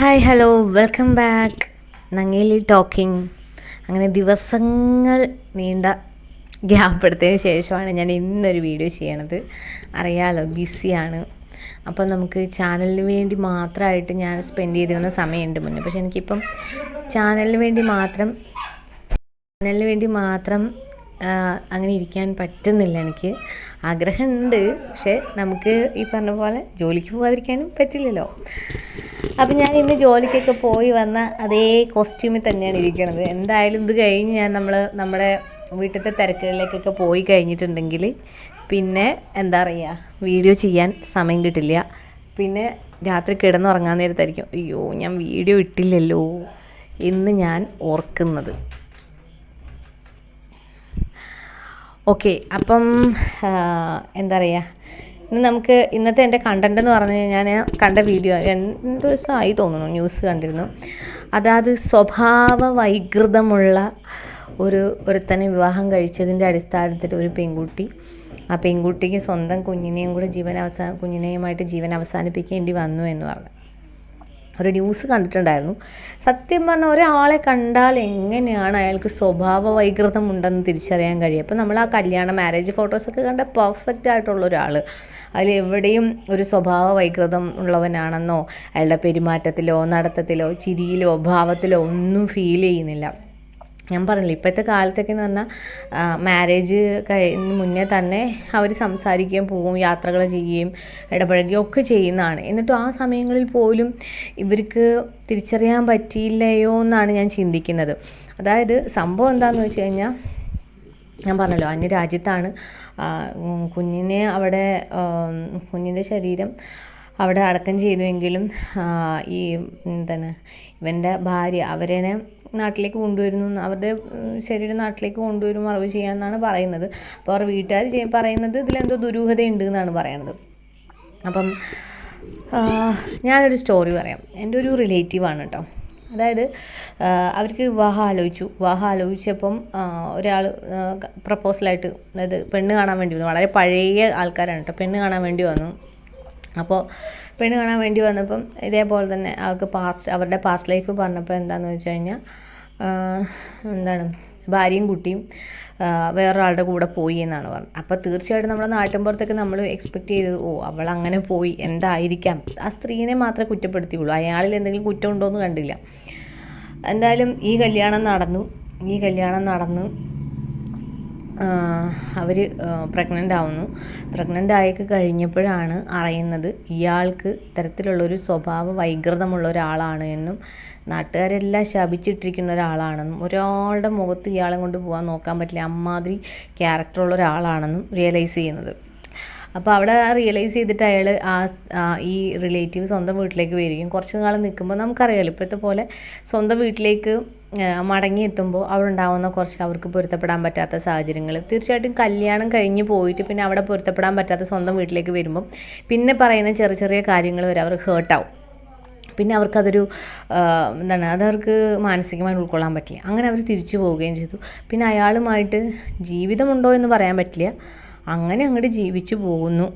Hi hello welcome back. Nangeli talking. അങ്ങനെ ദിവസങ്ങൾ നീണ്ട ഗ്യാപ്പ് എടുത്തതിന് ശേഷമാണ് ഞാൻ ഇന്നൊരു വീഡിയോ ചെയ്യണത്. അറിയാലോ ബിസിയാണ്. അപ്പോൾ നമുക്ക് ചാനലിന് വേണ്ടി മാത്രമായിട്ട് ഞാൻ സ്പെൻഡ് ചെയ്തിരുന്ന സമയമുണ്ട് മുന്നേ. പക്ഷെ എനിക്കിപ്പം ചാനലിന് വേണ്ടി മാത്രം ചാനലിന് വേണ്ടി മാത്രം അങ്ങനെ ഇരിക്കാൻ പറ്റുന്നില്ല എനിക്ക്. ആഗ്രഹമുണ്ട്. പക്ഷെ നമുക്ക് ഈ പറഞ്ഞ പോലെ ജോലിക്ക് പോകാതിരിക്കാനും പറ്റില്ലല്ലോ. അപ്പം ഞാൻ ഇന്ന് ജോലിക്കൊക്കെ പോയി വന്ന അതേ കോസ്റ്റ്യൂമിൽ തന്നെയാണ് ഇരിക്കുന്നത് എന്തായാലും ഇത് കഴിഞ്ഞ് ഞാൻ നമ്മൾ നമ്മുടെ വീട്ടിലത്തെ തിരക്കുകളിലേക്കൊക്കെ പോയി കഴിഞ്ഞിട്ടുണ്ടെങ്കിൽ പിന്നെ എന്താ പറയുക വീഡിയോ ചെയ്യാൻ സമയം കിട്ടില്ല. പിന്നെ രാത്രി കിടന്നുറങ്ങാൻ നേരത്തായിരിക്കും. അയ്യോ ഞാൻ വീഡിയോ ഇട്ടില്ലല്ലോ. എന്ന് ഞാൻ ഓർക്കുന്നത്. ഓക്കെ അപ്പം എന്താ പറയുക ഇന്ന് നമുക്ക് ഇന്നത്തെ എന്റെ കണ്ടന്റ് എന്ന് പറഞ്ഞു കഴിഞ്ഞാൽ ഞാൻ കണ്ട വീഡിയോ രണ്ട് ദിവസമായി തോന്നുന്നു ന്യൂസ് കണ്ടിരുന്നു. അതായത് സ്വഭാവ വൈകൃതമുള്ള ഒരു ഒരുത്തനെ വിവാഹം കഴിച്ചതിന്റെ അടിസ്ഥാനത്തിൽ ഒരു പെൺകുട്ടി. ആ പെൺകുട്ടിക്ക് സ്വന്തം കുഞ്ഞിനെയും കൂടെ ജീവൻ അവസാന കുഞ്ഞിനെയുമായിട്ട് ജീവൻ അവസാനിപ്പിക്കേണ്ടി വന്നു എന്ന് പറഞ്ഞു. ഒരു ന്യൂസ് കണ്ടിട്ടുണ്ടായിരുന്നു. സത്യം പറഞ്ഞാൽ ഒരാളെ കണ്ടാൽ എങ്ങനെയാണ് അയാൾക്ക് സ്വഭാവ വൈകൃതം ഉണ്ടെന്ന് തിരിച്ചറിയാൻ കഴിയും അപ്പോൾ നമ്മൾ ആ കല്യാണ മാരേജ് ഫോട്ടോസൊക്കെ കണ്ട പെർഫെക്റ്റ് ആയിട്ടുള്ള ഒരാൾ അതിൽ എവിടെയും ഒരു സ്വഭാവ വൈകൃതം ഉള്ളവനാണെന്നോ അയാളുടെ പെരുമാറ്റത്തിലോ നടത്തത്തിലോ ചിരിയിലോ ഭാവത്തിലോ ഒന്നും ഫീൽ ചെയ്യുന്നില്ല. ഞാൻ പറഞ്ഞില്ല ഇപ്പോഴത്തെ കാലത്തൊക്കെ എന്ന് പറഞ്ഞാൽ മാരേജ് കഴിഞ്ഞ് മുന്നേ തന്നെ അവർ സംസാരിക്കുകയും പോവും യാത്രകൾ ചെയ്യുകയും ഇടപഴകുകയും ഒക്കെ ചെയ്യുന്നതാണ്. എന്നിട്ടും ആ സമയങ്ങളിൽ പോലും ഇവർക്ക് തിരിച്ചറിയാൻ പറ്റിയില്ലയോ എന്നാണ് ഞാൻ ചിന്തിക്കുന്നത്. അതായത് സംഭവം എന്താണെന്ന് വെച്ച് കഴിഞ്ഞാൽ ഞാൻ പറഞ്ഞല്ലോ അന്യ രാജ്യത്താണ് കുഞ്ഞിനെ അവിടെ കുഞ്ഞിന്റെ ശരീരം അവിടെ അടക്കം ചെയ്തുവെങ്കിലും ഈ എന്താണ് ഇവന്റെ ഭാര്യ അവരെ നാട്ടിലേക്ക് കൊണ്ടുവരുന്നു അവരുടെ ശരീരം നാട്ടിലേക്ക് കൊണ്ടുവരും മറവ് ചെയ്യാമെന്നാണ് പറയുന്നത്. അപ്പോൾ അവർ വീട്ടുകാർ പറയുന്നത് ഇതിലെന്തോ ദുരൂഹതയുണ്ട് എന്നാണ് പറയുന്നത് അപ്പം ഞാനൊരു സ്റ്റോറി പറയാം. എന്റെ ഒരു റിലേറ്റീവാണ് കേട്ടോ. അതായത് അവർക്ക് വിവാഹം ആലോചിച്ചു. വിവാഹം ആലോചിച്ചപ്പം ഒരാൾ പ്രപ്പോസലായിട്ട് അതായത് പെണ്ണ് കാണാൻ വേണ്ടി വന്നു. വളരെ പഴയ ആൾക്കാരാണ് കേട്ടോ. പെണ്ണ് കാണാൻ വേണ്ടി വന്നു. അപ്പോൾ പെണ്ണ് കാണാൻ വേണ്ടി വന്നപ്പം ഇതേപോലെ തന്നെ ആൾക്ക് പാസ്റ്റ് അവരുടെ പാസ്റ്റ് ലൈഫ് പറഞ്ഞപ്പോൾ എന്താണെന്ന് വെച്ച് കഴിഞ്ഞാൽ എന്താണ് ഭാര്യയും കുട്ടിയും വേറൊരാളുടെ കൂടെ പോയി എന്നാണ് പറഞ്ഞത്. അപ്പോൾ തീർച്ചയായിട്ടും നമ്മുടെ നാട്ടിൻപുറത്തൊക്കെ നമ്മൾ എക്സ്പെക്റ്റ് ചെയ്തത് ഓ അവൾ അങ്ങനെ പോയി എന്തായിരിക്കാം? ആ സ്ത്രീനെ മാത്രമേ കുറ്റപ്പെടുത്തിയുള്ളൂ. അയാളിൽ എന്തെങ്കിലും കുറ്റം എന്ന് കണ്ടില്ല. എന്തായാലും ഈ കല്യാണം നടന്നു. ഈ കല്യാണം നടന്നു അവർ പ്രഗ്നന്റ് ആവുന്നു. പ്രഗ്നന്റ് ആയൊക്കെ കഴിഞ്ഞപ്പോഴാണ് അറിയുന്നത് ഇയാൾക്ക് ഇത്തരത്തിലുള്ളൊരു സ്വഭാവ വൈകൃതമുള്ള ഒരാളാണ് എന്നും നാട്ടുകാരെല്ലാം ശപിച്ചിട്ടിരിക്കുന്ന ഒരാളാണെന്നും ഒരാളുടെ മുഖത്ത് ഇയാളെ കൊണ്ട് പോകാൻ നോക്കാൻ പറ്റില്ല അമ്മാതിരി ക്യാരക്ടറുള്ള ഒരാളാണെന്നും റിയലൈസ് ചെയ്യുന്നത്. അപ്പോൾ അവിടെ റിയലൈസ് ചെയ്തിട്ട് അയാൾ ആ ഈ റിലേറ്റീവ് സ്വന്തം വീട്ടിലേക്ക് വരികയും കുറച്ച് നാൾ നിൽക്കുമ്പോൾ നമുക്കറിയാമല്ലോ ഇപ്പോഴത്തെ പോലെ സ്വന്തം വീട്ടിലേക്ക് ആ, മടങ്ങി എത്തുമ്പോൾ അവിടെ ഉണ്ടാവുന്ന കുറച്ച് അവർക്ക് പൊരുത്തപ്പെടാൻ പറ്റാത്ത സാഹചര്യങ്ങൾ തീർച്ചയായിട്ടും കല്യാണം കഴിഞ്ഞ് പോയിട്ട് പിന്നെ അവിടെ പൊരുത്തപ്പെടാൻ പറ്റാത്ത സ്വന്തം വീട്ടിലേക്ക് വരുമ്പം പിന്നെ പറയുന്ന ചെറിയ ചെറിയ കാര്യങ്ങൾ വരെ അവർ ഹേർട്ടാവും പിന്നെ അവർക്കതൊരു എന്താണ് അതവർക്ക് മാനസികമായി ഉൾക്കൊള്ളാൻ പറ്റില്ല. അങ്ങനെ അവർ തിരിച്ചു പോവുകയും ചെയ്തു. പിന്നെ അയാളുമായിട്ട് ജീവിതമുണ്ടോ എന്ന് പറയാൻ പറ്റില്ല. അങ്ങനെ അങ്ങോട്ട് ജീവിച്ചു പോകുന്നു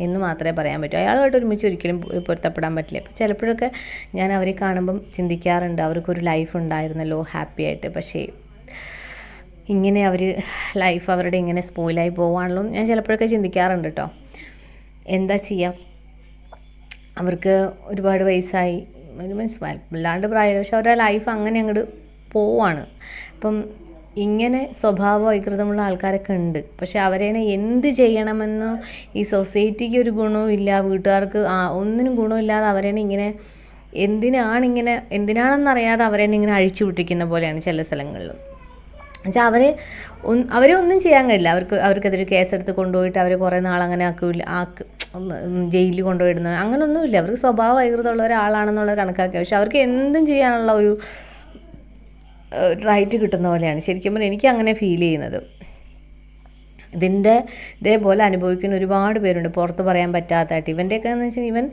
എന്ന് മാത്രമേ പറയാൻ പറ്റൂ. അയാളുമായിട്ട് ഒരുമിച്ച് ഒരിക്കലും പൊരുത്തപ്പെടാൻ പറ്റില്ല. അപ്പോൾ ചിലപ്പോഴൊക്കെ ഞാൻ അവരെ കാണുമ്പം ചിന്തിക്കാറുണ്ട് അവർക്കൊരു ലൈഫ് ഉണ്ടായിരുന്നല്ലോ ഹാപ്പി ആയിട്ട്. പക്ഷേ ഇങ്ങനെ അവർ ലൈഫ് അവരുടെ ഇങ്ങനെ സ്പോയിലായി പോവാണല്ലോ ഞാൻ ചിലപ്പോഴൊക്കെ ചിന്തിക്കാറുണ്ട് കേട്ടോ എന്താ ചെയ്യാം? അവർക്ക് ഒരുപാട് വയസ്സായി. ഒരു മീൻസ് വല്ലാണ്ട് പ്രായം പക്ഷെ അവരുടെ ലൈഫ് അങ്ങനെ അങ്ങോട്ട് പോവാണ്. അപ്പം ഇങ്ങനെ സ്വഭാവ വൈകൃതമുള്ള ആൾക്കാരൊക്കെ ഉണ്ട്. പക്ഷെ അവരേനെ എന്ത് ചെയ്യണമെന്നോ ഈ സൊസൈറ്റിക്ക് ഒരു ഗുണവും ഇല്ല. വീട്ടുകാർക്ക് ആ ഒന്നിനും ഗുണമില്ലാതെ അവരേനെ ഇങ്ങനെ എന്തിനാണിങ്ങനെ എന്തിനാണെന്നറിയാതെ അവരേനെ ഇങ്ങനെ അഴിച്ചു വിട്ടിരിക്കുന്ന പോലെയാണ് ചില സ്ഥലങ്ങളിൽ. എന്നുവെച്ചാൽ അവരെ അവരെ ഒന്നും ചെയ്യാൻ കഴിയില്ല. അവർക്ക് അവർക്കെതിരെ കേസെടുത്ത് കൊണ്ടുപോയിട്ട് അവർ കുറേ നാൾ അങ്ങനെ ആക്കില്ല ആക്ക് ജയിലിൽ കൊണ്ടുപോയിടുന്നത് അങ്ങനെയൊന്നുമില്ല അവർക്ക് സ്വഭാവ വൈകൃതമുള്ള ഒരാളാണെന്നുള്ള കണക്കാക്കുക പക്ഷെ അവർക്ക് എന്തും ചെയ്യാനുള്ള ഒരു റൈറ്റ് കിട്ടുന്ന പോലെയാണ്. ശരിക്കും പറഞ്ഞാൽ എനിക്ക് അങ്ങനെ ഫീൽ ചെയ്യുന്നത്. ഇതിന്റെ ഇതേപോലെ അനുഭവിക്കുന്ന ഒരുപാട് പേരുണ്ട്. പുറത്ത് പറയാൻ പറ്റാത്തതായിട്ട് ഇവന്റെയൊക്കെ എന്ന് വെച്ചാൽ ഇവൻ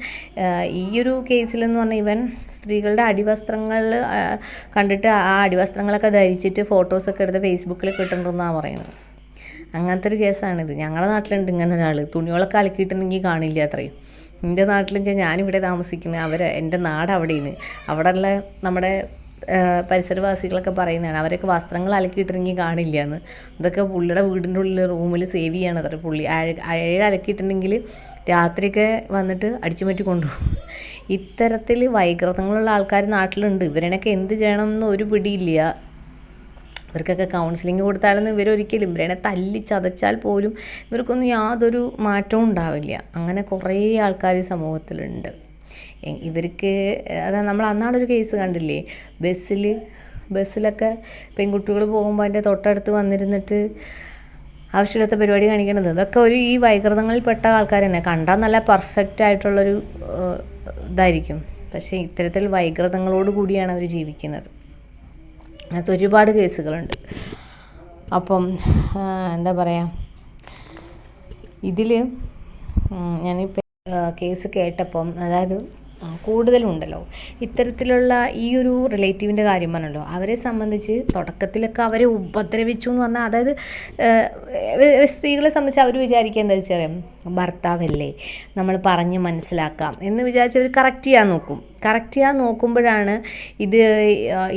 ഈ ഒരു കേസിലെന്ന് പറഞ്ഞാൽ ഇവൻ സ്ത്രീകളുടെ അടിവസ്ത്രങ്ങൾ കണ്ടിട്ട് ആ അടിവസ്ത്രങ്ങളൊക്കെ ധരിച്ചിട്ട് ഫോട്ടോസൊക്കെ എടുത്ത് ഫേസ്ബുക്കിൽ കിട്ടുന്നുണ്ടെന്നാണ് പറയുന്നത്. അങ്ങനത്തെ ഒരു കേസാണിത് ഞങ്ങളുടെ നാട്ടിലുണ്ട് ഇങ്ങനെ ഒരാൾ തുണികളൊക്കെ അലക്കിയിട്ടുണ്ടെങ്കിൽ കാണില്ല അത്രയും. എന്റെ നാട്ടിലെന്ന് വെച്ചാൽ ഞാനിവിടെ താമസിക്കുന്നത് അവർ എന്റെ നാട് അവിടെയാണ് അവിടെയുള്ള നമ്മുടെ പരിസരവാസികളൊക്കെ പറയുന്നതാണ്. അവരൊക്കെ വസ്ത്രങ്ങൾ അലക്കിയിട്ടിറങ്ങി കാണില്ല എന്ന് ഇതൊക്കെ പുള്ളിയുടെ വീടിന്റെ ഉള്ളിൽ റൂമിൽ സേവ് ചെയ്യാണ് അത്ര പുള്ളി. അഴ അലക്കിയിട്ടുണ്ടെങ്കിൽ രാത്രിയൊക്കെ വന്നിട്ട് അടിച്ചുമറ്റി കൊണ്ടുപോകും. ഇത്തരത്തിൽ വൈകൃതങ്ങളുള്ള ആൾക്കാർ നാട്ടിലുണ്ട്. ഇവരിനൊക്കെ എന്ത് ചെയ്യണം എന്ന് ഒരു പിടിയില്ല. ഇവർക്കൊക്കെ കൗൺസിലിംഗ് കൊടുത്താലൊന്നും ഇവരൊരിക്കലും ഇവരെ തല്ലി ചതച്ചാൽ പോലും ഇവർക്കൊന്നും യാതൊരു മാറ്റവും ഉണ്ടാവില്ല. അങ്ങനെ കുറേ ആൾക്കാർ സമൂഹത്തിലുണ്ട്. ഇവർക്ക് അതാ നമ്മൾ അന്നാളൊരു കേസ് കണ്ടില്ലേ? ബസ്സിൽ ബസ്സിലൊക്കെ പെൺകുട്ടികൾ പോകുമ്പോൾ അതിന്റെ തൊട്ടടുത്ത് വന്നിരുന്നിട്ട് ആവശ്യമില്ലാത്ത പരിപാടി കാണിക്കണത്. ഇതൊക്കെ ഒരു ഈ വൈകൃതങ്ങളിൽപ്പെട്ട ആൾക്കാർ തന്നെ കണ്ടാൽ നല്ല പെർഫെക്റ്റ് ആയിട്ടുള്ളൊരു ഇതായിരിക്കും. പക്ഷേ ഇത്തരത്തിൽ വൈകൃതങ്ങളോട് കൂടിയാണ് അവർ ജീവിക്കുന്നത്. അത് ഒരുപാട് കേസുകളുണ്ട്. അപ്പം എന്താ പറയുക ഇതിൽ ഞാനിപ്പോൾ കേസ് കേട്ടപ്പം അതായത് കൂടുതലുണ്ടല്ലോ. ഇത്തരത്തിലുള്ള ഈ ഒരു റിലേറ്റീവിന്റെ കാര്യം പറഞ്ഞല്ലോ. അവരെ സംബന്ധിച്ച് തുടക്കത്തിലൊക്കെ അവരെ ഉപദ്രവിച്ചു എന്ന് പറഞ്ഞാൽ അതായത് സ്ത്രീകളെ സംബന്ധിച്ച് അവർ വിചാരിക്കുക എന്താ വെച്ചാൽ ഭർത്താവല്ലേ നമ്മൾ പറഞ്ഞ് മനസ്സിലാക്കാം എന്ന് വിചാരിച്ച് അവർ കറക്റ്റ് ചെയ്യാൻ നോക്കും. കറക്റ്റ് ചെയ്യാൻ നോക്കുമ്പോഴാണ് ഇത്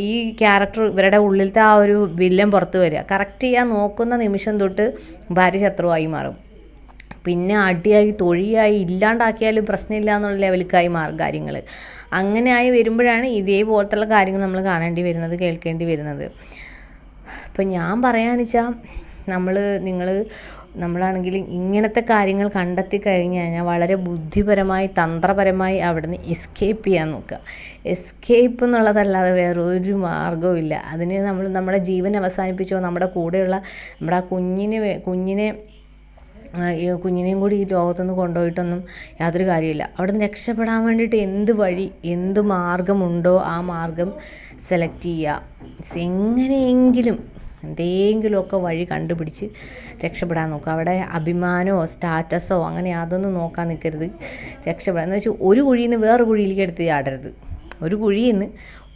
ഈ ക്യാരക്ടർ ഇവരുടെ ഉള്ളിലത്തെ ആ ഒരു വില്ലൻ പുറത്ത് വരിക. കറക്റ്റ് ചെയ്യാൻ നോക്കുന്ന നിമിഷം തൊട്ട് ഭാര്യ ശത്രുവായി മാറും. പിന്നെ അടിയായി തൊഴിയായി ഇല്ലാണ്ടാക്കിയാലും പ്രശ്നമില്ല എന്നുള്ള ലെവലിലേക്കായി മാറും കാര്യങ്ങൾ അങ്ങനെ ആയി വരുമ്പോഴാണ് ഇതേപോലത്തുള്ള കാര്യങ്ങൾ നമ്മൾ കാണേണ്ടി വരുന്നത് കേൾക്കേണ്ടി വരുന്നത്. അപ്പം ഞാൻ പറയാന്ന് വെച്ചാൽ നമ്മൾ നിങ്ങൾ നമ്മളാണെങ്കിൽ ഇങ്ങനത്തെ കാര്യങ്ങൾ കണ്ടെത്തി കഴിഞ്ഞ് കഴിഞ്ഞാൽ വളരെ ബുദ്ധിപരമായി തന്ത്രപരമായി അവിടുന്ന് എസ്കേപ്പ് ചെയ്യാൻ നോക്കുക. എസ്കേപ്പ് എന്നുള്ളതല്ലാതെ വേറെ ഒരു മാർഗവും അതിന് നമ്മൾ നമ്മുടെ ജീവൻ അവസാനിപ്പിച്ചോ നമ്മുടെ കൂടെയുള്ള നമ്മുടെ ആ കുഞ്ഞിനെ കുഞ്ഞിനെ കുഞ്ഞിനെയും കൂടി ഈ ലോകത്തുനിന്ന് കൊണ്ടുപോയിട്ടൊന്നും യാതൊരു കാര്യമില്ല അവിടെ നിന്ന് രക്ഷപ്പെടാൻ വേണ്ടിയിട്ട് എന്ത് വഴി എന്ത് മാർഗമുണ്ടോ ആ മാർഗം സെലക്ട് ചെയ്യുക. എങ്ങനെയെങ്കിലും എന്തെങ്കിലുമൊക്കെ വഴി കണ്ടുപിടിച്ച് രക്ഷപ്പെടാൻ നോക്കുക. അവിടെ അഭിമാനമോ സ്റ്റാറ്റസോ അങ്ങനെ അതൊന്നും നോക്കാൻ നിൽക്കരുത്. രക്ഷപ്പെടാൻ എന്ന് വെച്ചാൽ ഒരു കുഴിയിൽ നിന്ന് വേറെ കുഴിയിലേക്ക് എടുത്ത് ചാടരുത്. ഒരു കുഴിയിൽ നിന്ന്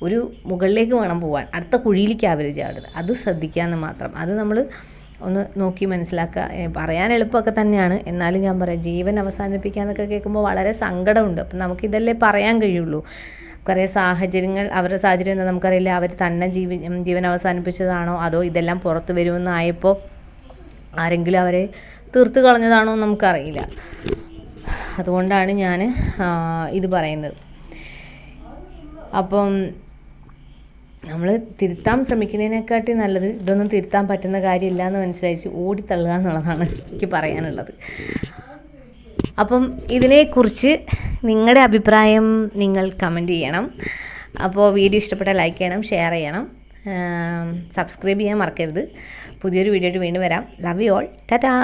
ഒരു മുകളിലേക്ക് വേണം പോകാൻ അടുത്ത കുഴിയിലേക്ക് അവർ ചാടരുത് അത് ശ്രദ്ധിക്കാമെന്ന് മാത്രം. അത് നമ്മൾ ഒന്ന് നോക്കി മനസ്സിലാക്കുക. പറയാൻ എളുപ്പമൊക്കെ തന്നെയാണ്. എന്നാലും ഞാൻ പറയാം ജീവൻ അവസാനിപ്പിക്കുക എന്നൊക്കെ കേൾക്കുമ്പോൾ വളരെ സങ്കടമുണ്ട്. അപ്പം നമുക്കിതല്ലേ പറയാൻ കഴിയുള്ളൂ. കുറേ സാഹചര്യങ്ങൾ അവരുടെ സാഹചര്യം എന്താ നമുക്കറിയില്ല. അവർ തന്നെ ജീവ ജീവൻ അവസാനിപ്പിച്ചതാണോ? അതോ ഇതെല്ലാം പുറത്തു വരുമെന്നായപ്പോൾ ആരെങ്കിലും അവരെ തീർത്ത് കളഞ്ഞതാണോ നമുക്കറിയില്ല. അതുകൊണ്ടാണ് ഞാൻ ഇത് പറയുന്നത്. അപ്പം നമ്മൾ തിരുത്താൻ ശ്രമിക്കുന്നതിനെക്കാട്ടി നല്ലത് ഇതൊന്നും തിരുത്താൻ പറ്റുന്ന കാര്യമില്ല എന്ന് മനസ്സിലായിച്ച് ഓടിത്തള്ളുക എന്നുള്ളതാണ് എനിക്ക് പറയാനുള്ളത്. അപ്പം ഇതിനെക്കുറിച്ച് നിങ്ങളുടെ അഭിപ്രായം നിങ്ങൾ കമന്റ് ചെയ്യണം. അപ്പോൾ വീഡിയോ ഇഷ്ടപ്പെട്ട ലൈക്ക് ചെയ്യണം ഷെയർ ചെയ്യണം. സബ്സ്ക്രൈബ് ചെയ്യാൻ മറക്കരുത്. പുതിയൊരു വീഡിയോ ആയിട്ട് വീണ്ടും വരാം. Love you all Tata